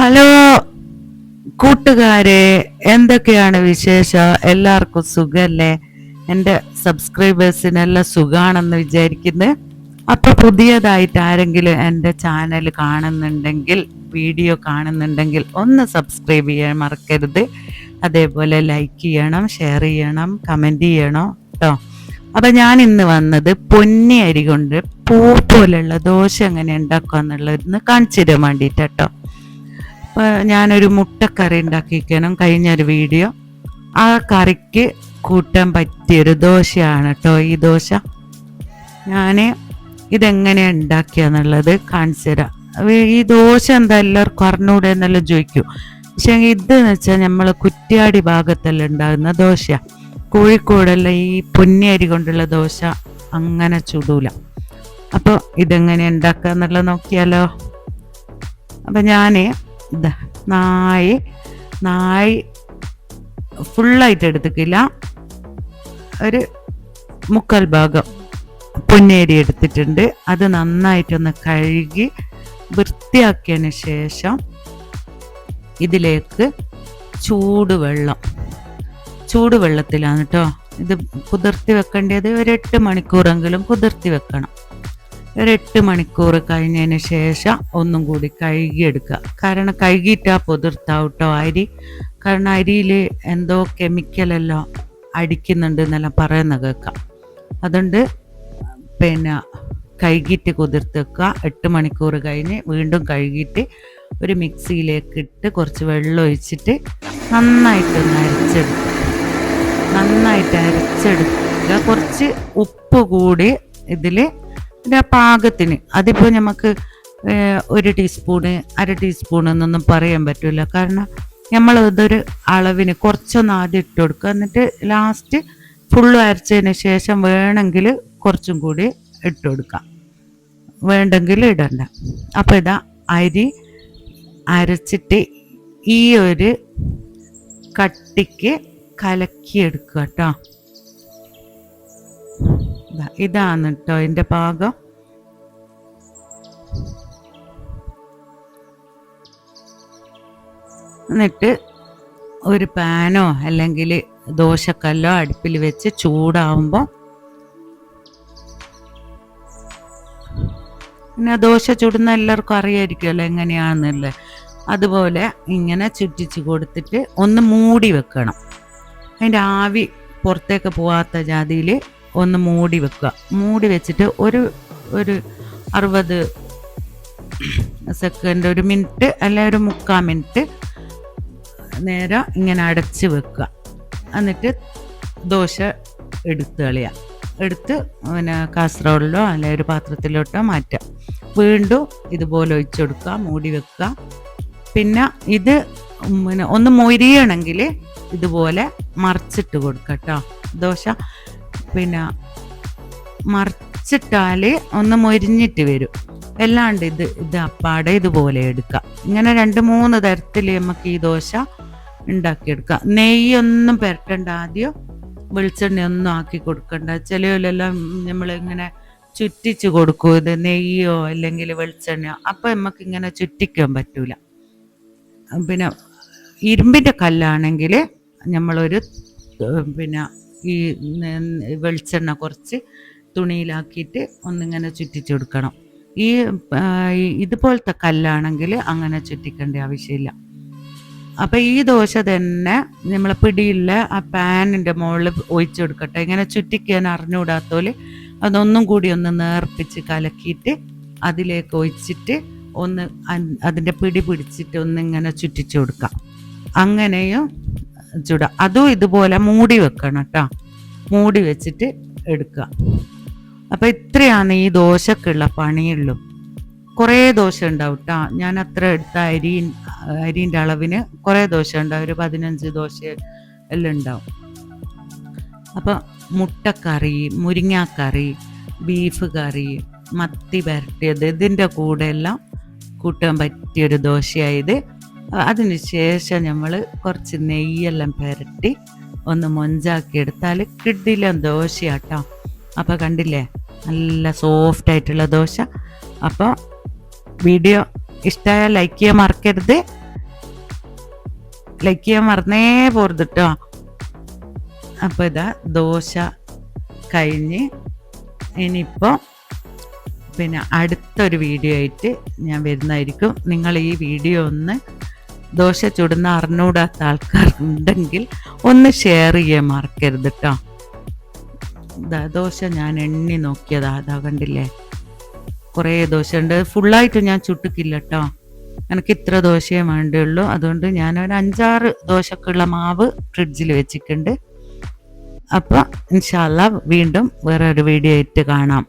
Hello കൂട്ടുകാരെ എന്തൊക്കെയാണ് വിശേഷം? എല്ലാവർക്കും സുഖല്ലേ? എന്റെ സബ്സ്ക്രൈബേഴ്സിനെല്ലാം സുഖാണെന്ന് വിചാരിക്കുന്നത് അപ്പൊ പുതിയതായിട്ട് ആരെങ്കിലും എന്റെ ചാനൽ കാണുന്നുണ്ടെങ്കിൽ വീഡിയോ കാണുന്നുണ്ടെങ്കിൽ ഒന്ന് സബ്സ്ക്രൈബ് ചെയ്യാൻ മറക്കരുത്. അതേപോലെ ലൈക്ക് ചെയ്യണം ഷെയർ ചെയ്യണം കമന്റ് ചെയ്യണം കേട്ടോ അപ്പൊ ഞാൻ ഇന്ന് വന്നത് പൊന്നി അരി കൊണ്ട് പൂ പോലുള്ള ദോശ എങ്ങനെ ഉണ്ടാക്കുക എന്നുള്ളതെന്ന് കാണിച്ചു തരാൻ വേണ്ടിയിട്ട് കേട്ടോ ഞാനൊരു മുട്ടക്കറി ഉണ്ടാക്കിക്കണം കഴിഞ്ഞൊരു വീഡിയോ. ആ കറിക്ക് കൂട്ടാൻ പറ്റിയൊരു ദോശയാണ് കേട്ടോ ഈ ദോശ. ഞാൻ ഇതെങ്ങനെ ഉണ്ടാക്കിയെന്നുള്ളത് കാണിച്ചു തരാം. ഈ ദോശ എന്താ എല്ലാവർക്കും അറിഞ്ഞൂടെ എന്നെല്ലാം ചോദിക്കും. പക്ഷേ ഇതെന്ന് വെച്ചാൽ നമ്മൾ കുറ്റ്യാടി ഭാഗത്തെല്ലാം ഉണ്ടാകുന്ന ദോശയാണ് കോഴിക്കോടെല്ലാം ഈ പൊന്നിയരി കൊണ്ടുള്ള ദോശ അങ്ങനെ ചുടൂല. അപ്പോൾ ഇതെങ്ങനെ ഉണ്ടാക്കുക എന്നുള്ളത് നോക്കിയാലോ. അപ്പം ഞാൻ നായി നായി ഫുള്ളായിട്ട് എടുത്തിക്കില്ല ഒരു മുക്കാൽ ഭാഗം പൊന്നേരി എടുത്തിട്ടുണ്ട്. അത് നന്നായിട്ടൊന്ന് കഴുകി വൃത്തിയാക്കിയതിന് ശേഷം ഇതിലേക്ക് ചൂടുവെള്ളം ചൂടുവെള്ളത്തിലാണ് കേട്ടോ ഇത് കുതിർത്തി വെക്കേണ്ടത്. ഒരു എട്ട് മണിക്കൂറെങ്കിലും കുതിർത്തി വെക്കണം. ഒരു എട്ട് മണിക്കൂർ കഴിഞ്ഞതിന് ശേഷം ഒന്നും കൂടി കഴുകിയെടുക്കുക. കാരണം കഴുകിയിട്ടാ പുതിർത്താവും അരി. കാരണം അരിയിൽ എന്തോ കെമിക്കലെല്ലാം അടിക്കുന്നുണ്ട് എന്നെല്ലാം പറയുന്ന കേൾക്കാം അതുകൊണ്ട് പിന്നെ കഴുകിയിട്ട് കുതിർത്ത് വെക്കുക. എട്ട് മണിക്കൂർ കഴിഞ്ഞ് വീണ്ടും കഴുകിയിട്ട് ഒരു മിക്സിയിലേക്ക് ഇട്ട് കുറച്ച് വെള്ളം ഒഴിച്ചിട്ട് നന്നായിട്ടൊന്ന് അരച്ചെടുക്കുക. നന്നായിട്ട് അരച്ചെടുക്കുക. കുറച്ച് ഉപ്പ് കൂടി ഇതിൽ പാകത്തിന്. അതിപ്പോൾ നമുക്ക് ഒരു ടീസ്പൂണ് അര ടീസ്പൂൺ എന്നൊന്നും പറയാൻ പറ്റില്ല കാരണം നമ്മൾ ഇതൊരു അളവിന് കുറച്ചൊന്ന് ആദ്യം ഇട്ട് കൊടുക്കുക. എന്നിട്ട് ലാസ്റ്റ് ഫുള്ള് അരച്ചതിന് ശേഷം വേണമെങ്കിൽ കുറച്ചും കൂടി ഇട്ട് കൊടുക്കാം. വേണ്ടെങ്കിൽ ഇടണ്ട. അപ്പോൾ ഇതാ അരി അരച്ചിട്ട് ഈ ഒരു കട്ടിക്ക് കലക്കിയെടുക്കുക കേട്ടോ. ഇതാണ് കേട്ടോ എന്റെ പാകം എന്നിട്ട് ഒരു പാനോ അല്ലെങ്കിൽ ദോശക്കല്ലോ അടുപ്പിൽ വെച്ച് ചൂടാവുമ്പോൾ പിന്നെ ദോശ ചുടുന്ന എല്ലാവർക്കും അറിയായിരിക്കുമല്ലോ എങ്ങനെയാണെന്നല്ലേ അതുപോലെ ഇങ്ങനെ ചുറ്റിച്ച് കൊടുത്തിട്ട് ഒന്ന് മൂടി വെക്കണം. അതിന്റെ ആവി പുറത്തേക്ക് പോവാത്ത ജാതിയിൽ ഒന്ന് മൂടി വെക്കുക. മൂടി വെച്ചിട്ട് ഒരു ഒരു അറുപത് സെക്കൻഡ് ഒരു മിനിറ്റ് അല്ലെ ഒരു മുക്കാൽ മിനിറ്റ് നേരം ഇങ്ങനെ അടച്ച് വെക്കുക. എന്നിട്ട് ദോശ എടുത്ത് കളയുക. എടുത്ത് പിന്നെ കാസറോളിലോ അല്ലെ ഒരു പാത്രത്തിലോട്ടോ മാറ്റുക. വീണ്ടും ഇതുപോലെ ഒഴിച്ചു കൊടുക്കുക മൂടി വെക്കുക. പിന്നെ ഇത് പിന്നെ ഒന്ന് മൊരിയണമെങ്കിൽ ഇതുപോലെ മറിച്ചിട്ട് കൊടുക്കുക കേട്ടോ. ദോശ പിന്നെ മറിച്ചിട്ടാൽ ഒന്ന് മൊരിഞ്ഞിട്ട് വരും. അല്ലാണ്ട് ഇത് ഇത് അപ്പാടെ ഇതുപോലെ എടുക്കാം. ഇങ്ങനെ രണ്ട് മൂന്ന് തരത്തിൽ നമുക്ക് ഈ ദോശ ഉണ്ടാക്കിയെടുക്കാം. നെയ്യൊന്നും പുരട്ടണ്ട ആദ്യം വെളിച്ചെണ്ണ ഒന്നും ആക്കി കൊടുക്കണ്ട. ചിലവിലെല്ലാം നമ്മൾ ഇങ്ങനെ ചുറ്റിച്ച് കൊടുക്കും. ഇത് നെയ്യോ അല്ലെങ്കിൽ വെളിച്ചെണ്ണയോ. അപ്പം നമുക്ക് ഇങ്ങനെ ചുറ്റിക്കാൻ പറ്റൂല. പിന്നെ ഇരുമ്പിന്റെ കല്ലാണെങ്കിൽ നമ്മളൊരു പിന്നെ ഈ വെളിച്ചെണ്ണ കുറച്ച് തുണിയിലാക്കിയിട്ട് ഒന്നിങ്ങനെ ചുറ്റിച്ചു കൊടുക്കണം ഈ ഇതുപോലത്തെ കല്ലാണെങ്കിൽ അങ്ങനെ ചുറ്റിക്കേണ്ട ആവശ്യമില്ല. അപ്പൊ ഈ ദോശ തന്നെ നമ്മളെ പിടിയില്ല ആ പാനിന്റെ മുകളിൽ ഒഴിച്ചു കൊടുക്കട്ടെ ഇങ്ങനെ ചുറ്റിക്കാൻ അറിഞ്ഞുകൂടാത്തോൽ അതൊന്നും കൂടി ഒന്ന് നേർപ്പിച്ച് കലക്കിയിട്ട് അതിലേക്ക് ഒഴിച്ചിട്ട് ഒന്ന് അതിന്റെ പിടി പിടിച്ചിട്ട് ഒന്ന് ഇങ്ങനെ ചുറ്റിച്ചു കൊടുക്കാം. അങ്ങനെയും ചുടാം. അതും ഇതുപോലെ മൂടി വെക്കണം കേട്ടോ മൂടി വെച്ചിട്ട് എടുക്കുക. അപ്പൊ ഇത്രയാണ് ഈ ദോശക്കുള്ള പണിയുള്ളൂ. കുറേ ദോശ ഉണ്ടാവും കേട്ടോ ഞാൻ അത്ര എടുത്ത അരി അരിന്റെ അളവിന് കുറേ ദോശ ഉണ്ടാവും. ഒരു പതിനഞ്ച് ദോശ എല്ലാം ഉണ്ടാവും. അപ്പോൾ മുട്ടക്കറി മുരിങ്ങാക്കറി ബീഫ് കറി മത്തി വരട്ടിയത് ഇതിന്റെ കൂടെ എല്ലാം കൂട്ടാൻ പറ്റിയൊരു ദോശയായത് അതിന് ശേഷം നമ്മൾ കുറച്ച് നെയ്യെല്ലാം പുരട്ടി ഒന്ന് മൊഞ്ചാക്കി എടുത്താൽ കിഡിലും ദോശയാട്ടോ. അപ്പോൾ കണ്ടില്ലേ? നല്ല സോഫ്റ്റ് ആയിട്ടുള്ള ദോശ. അപ്പോൾ വീഡിയോ ഇഷ്ടമായ ലൈക്ക് ചെയ്യാൻ മറക്കരുത്. ലൈക്ക് ചെയ്യാൻ മറന്നേ പോരുത് കേട്ടോ അപ്പോൾ ഇതാ ദോശ കഴിഞ്ഞ് ഇനിയിപ്പോൾ പിന്നെ അടുത്തൊരു വീഡിയോ ആയിട്ട് ഞാൻ വരുന്നതായിരിക്കും. നിങ്ങൾ ഈ വീഡിയോ ഒന്ന് ദോശ ചുടുന്ന അറിഞ്ഞൂടാത്ത ആൾക്കാരുണ്ടെങ്കിൽ ഒന്ന് ഷെയർ ചെയ്യാൻ മറക്കരുത് കേട്ടോ ദോശ ഞാൻ എണ്ണി നോക്കിയതാ അതാ കണ്ടില്ലേ? കുറേ ദോശ ഉണ്ട്. ഫുള്ളായിട്ട് ഞാൻ ചുട്ടിക്കില്ല കേട്ടോ എനിക്ക് ഇത്ര ദോശയേ വേണ്ടുള്ളൂ. അതുകൊണ്ട് ഞാൻ ഒരു അഞ്ചാറ് ദോശക്കുള്ള മാവ് ഫ്രിഡ്ജിൽ വെച്ചിട്ടുണ്ട്. അപ്പോൾ ഇൻഷാല്ല വീണ്ടും വേറെ ഒരു വീഡിയോ ആയിട്ട് കാണാം.